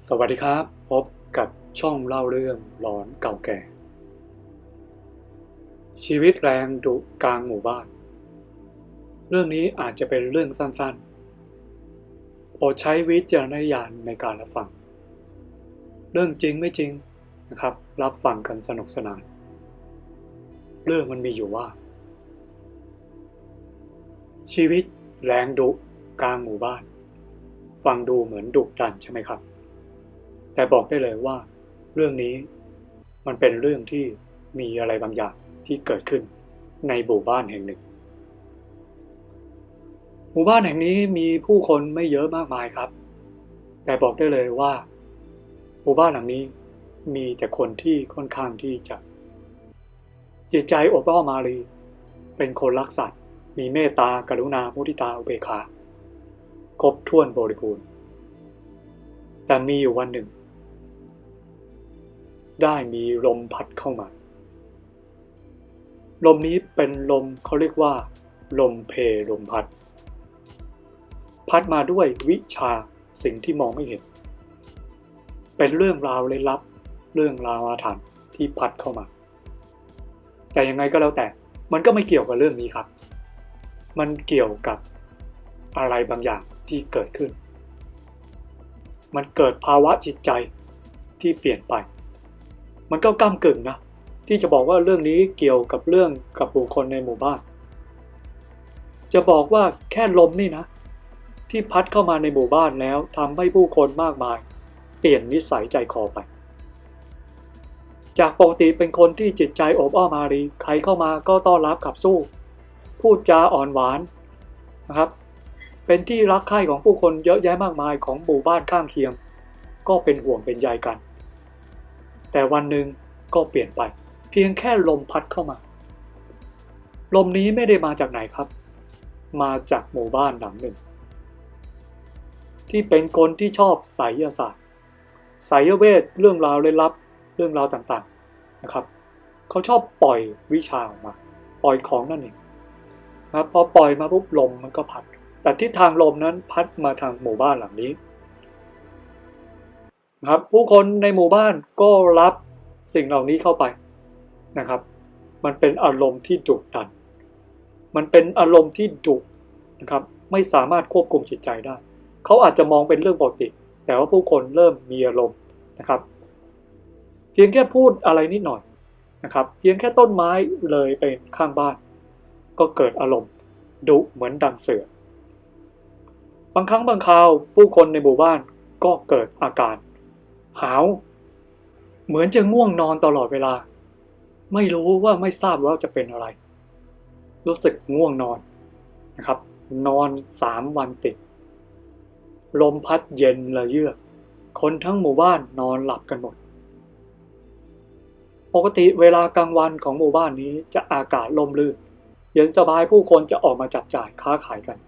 สวัสดีครับ พบกับช่องเล่าเรื่องหลอนเก่าแก่ ชีวิตแรงดุกลางหมู่บ้าน เรื่องนี้อาจจะเป็นเรื่องสั้นๆโปรดใช้วิจารณญาณในการรับฟัง เรื่องจริงไม่จริงนะครับ รับฟังกันสนุกสนาน เรื่องมันมีอยู่ว่า ชีวิตแรงดุกลางหมู่บ้าน ฟังดูเหมือนดุดันใช่ไหมครับ แต่บอกได้เลยว่า เรื่องนี้มันเป็นเรื่องที่มีอะไรบางอย่างที่เกิดขึ้นในหมู่บ้านแห่งหนึ่ง หมู่บ้านแห่งนี้มีผู้คนไม่เยอะมากมายครับ แต่บอกได้เลยว่า หมู่บ้านหลังนี้มีแต่คนที่ค่อนข้างที่จะ จิตใจอบอ้อมารี เป็นคนรักสัตว์ มีเมตตากรุณามุทิตาอุเบกขา ครบถ้วนบริบูรณ์ แต่มีอยู่วันหนึ่ง ได้มีลมพัดเข้ามา ลมนี้เป็นลมเขาเรียกว่า ลมเพลมพัด พัดมาด้วยวิชาสิ่งที่มองไม่เห็น เป็นเรื่องราวเลยลับ เรื่องราวอาถรรพ์ที่พัดเข้ามา แต่ยังไงก็แล้วแต่ มันก็ไม่เกี่ยวกับเรื่องนี้ครับ มันเกี่ยวกับอะไรบางอย่างที่เกิดขึ้น มันเกิดภาวะจิตใจที่เปลี่ยนไป มันก็ก้ากึ่งนะที่จะบอกว่าเรื่องนี้เกี่ยวกับเรื่องกับบุคคลในหมู่บ้าน จะบอกว่าแค่ลมนี่นะ ที่พัดเข้ามาในหมู่บ้านแล้วทำให้ผู้คนมากมาย เปลี่ยนนิสัยใจคอไป จากปกติเป็นคนที่จิตใจโอบอ้อมอารีใครเข้ามาก็ต้อนรับขับสู้ พูดจาอ่อนหวานนะครับ เป็นที่รักใคร่ของผู้คนเยอะแยะมากมายของหมู่บ้านข้างเคียง ก็เป็นห่วงเป็นใยกัน แต่วันหนึ่งก็เปลี่ยนไป เพียงแค่ลมพัดเข้ามา ลมนี้ไม่ได้มาจากไหนครับ มาจากหมู่บ้านหลังหนึ่ง ที่เป็นคนที่ชอบไสยศาสตร์ไสยเวทเรื่องราวเลยลับเรื่องราวต่างๆนะครับ เขาชอบปล่อยวิชาออกมา ปล่อยของนั่นเองนะครับพอปล่อยมาปุ๊บลมมันก็พัด แต่ทิศทางลมนั้นพัดมาทางหมู่บ้านหลังนี้ นะครับผู้คนในหมู่บ้านก็รับสิ่งเหล่านี้เข้าไปนะครับ มันเป็นอารมณ์ที่ดุดัน มันเป็นอารมณ์ที่ดุนะครับไม่สามารถควบคุมจิตใจได้ เขาอาจจะมองเป็นเรื่องปกติ แต่ว่าผู้คนเริ่มมีอารมณ์นะครับ เพียงแค่พูดอะไรนิดหน่อยนะครับ เพียงแค่ต้นไม้เลยไปข้างบ้าน ก็เกิดอารมณ์ดุเหมือนดังเสือ บางครั้งบางคราวผู้คนในหมู่บ้านก็เกิดอาการ หาว เหมือนจะง่วงนอนตลอดเวลา ไม่รู้ว่าไม่ทราบว่าจะเป็นอะไร รู้สึกง่วงนอนนะครับ นอนสามวันติด ลมพัดเย็นละเยือกคนทั้งหมู่บ้านนอนหลับกันหมด ปกติเวลากลางวันของหมู่บ้านนี้จะอากาศลมลื่น เย็นสบายผู้คนจะออกมาจับจ่ายค้าขายกัน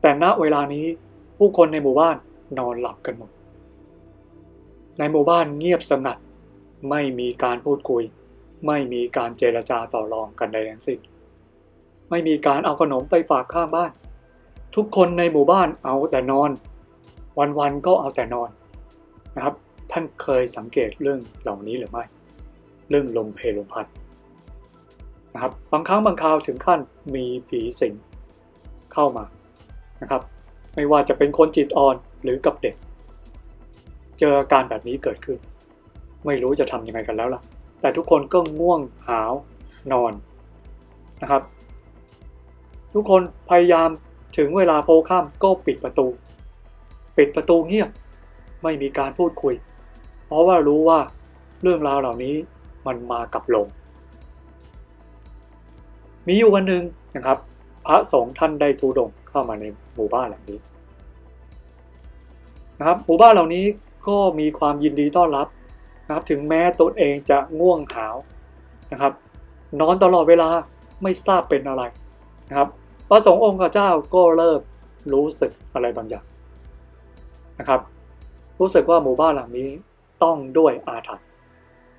แต่ณเวลานี้ผู้คนในหมู่บ้านนอนหลับกันหมด ในหมู่บ้านเงียบสงัด ไม่มีการพูดคุย ไม่มีการเจรจาต่อรองกันใดทั้งสิ้นไม่มีการเอาขนมไปฝากข้างบ้าน ทุกคนในหมู่บ้านเอาแต่นอน วันๆก็เอาแต่นอนนะครับ ท่านเคยสังเกตเรื่องเหล่านี้หรือไม่ เรื่องลมเพลลมพัดนะครับบางครั้งบางคราวถึงขั้นมีผีสิงเข้ามานะครับ ไม่ว่าจะเป็นคนจิตอ่อนหรือกับเด็ก เจออาการแบบนี้เกิดขึ้น ไม่รู้จะทำยังไงกันแล้วล่ะ แต่ทุกคนก็ง่วงหาวนอนนะครับ ทุกคนพยายามถึงเวลาโพค่ำก็ปิดประตู ปิดประตูเงียบ ไม่มีการพูดคุย เพราะว่ารู้ว่าเรื่องราวเหล่านี้มันมากับลมมีอยู่วันหนึ่งนะครับ พระสงฆ์ท่านได้ทูดงเข้ามาในหมู่บ้านหลังนี้นะครับหมู่บ้านเหล่านี้ ก็มีความยินดีต้อนรับนะครับ ถึงแม้ตนเองจะง่วงหาวนะครับ นอนตลอดเวลาไม่ทราบเป็นอะไรนะครับพระสงฆ์องค์เจ้าก็เริ่มรู้สึกอะไรบางอย่างนะครับ รู้สึกว่าหมู่บ้านหลังนี้ต้องด้วยอาถรรพ์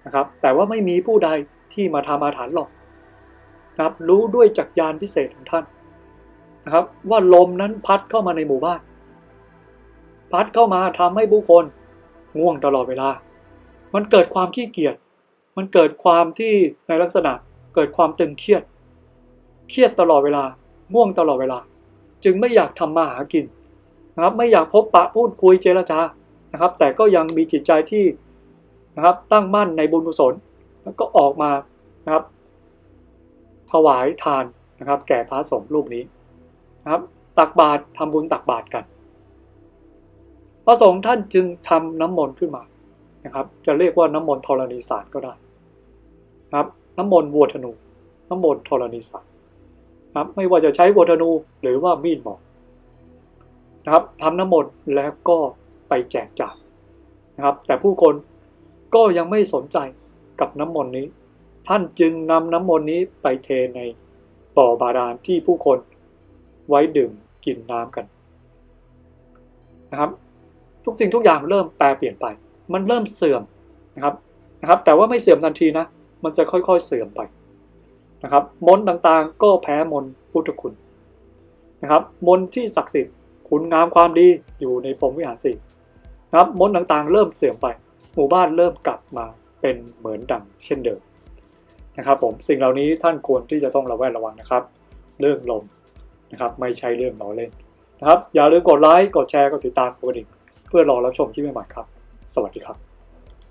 นะครับ แต่ว่าไม่มีผู้ใดที่มาทำอาถรรพ์หรอกนะครับ รู้ด้วยจักรยานพิเศษของท่านนะครับ ว่าลมนั้นพัดเข้ามาในหมู่บ้าน พัดเข้ามาทำให้ผู้คน ง่วงตลอดเวลา มันเกิดความขี้เกียจ มันเกิดความที่ในลักษณะเกิดความตึงเครียด เครียดตลอดเวลา ง่วงตลอดเวลา จึงไม่อยากทำมาหากินนะครับ ไม่อยากพบปะพูดคุยเจรจา นะครับ แต่ก็ยังมีจิตใจที่นะครับตั้งมั่นในบุญกุศล แล้วก็ออกมานะครับ ถวายทานนะครับ แก่พระสงฆ์รูปนี้นะครับ ตักบาตรทำบุญตักบาตรกัน ระสงฆ์ท่านจึงทำน้ำมนต์ขึ้นมานะครับ จะเรียกว่าน้ำมนต์ธรณีศาสตร์ก็ได้นะครับ น้ำมนต์วัวธนู น้ำมนต์ธรณีศาสตร์นะครับไม่ว่าจะใช้วัวธนูหรือว่ามีดหมอนะครับทำน้ำมนต์แล้วก็ไปแจกจ่ายนะครับ แต่ผู้คนก็ยังไม่สนใจกับน้ำมนต์นี้ ท่านจึงนำน้ำมนต์นี้ไปเทในบ่อบาดาลที่ผู้คนไว้ดื่มกินน้ำกันนะครับ ทุกสิ่งทุกอย่างเริ่มแปรเปลี่ยนไป มันเริ่มเสื่อมนะครับนะครับ แต่ว่าไม่เสื่อมทันทีนะ มันจะค่อยๆเสื่อมไปนะครับ มนต์ต่างๆก็แพ้มนพุทธคุณนะครับ มนต์ที่ศักดิ์สิทธิ์คุณงามความดีอยู่ในพรมวิหารสี่นะครับ มนต์ต่างๆ เริ่มเสื่อมไป หมู่บ้านเริ่มกลับมาเป็นเหมือนดังเช่นเดิมนะครับ ผมสิ่งเหล่านี้ท่านควรที่จะต้องระแวดระวังนะครับ เรื่องลมนะครับ ไม่ใช่เรื่องล้อเล่นนะครับ อย่าลืมกดไลค์กดแชร์กดติดตามกดกระดิ่ง เพื่อรอรับชมคลิปใหม่ๆครับ สวัสดีครับ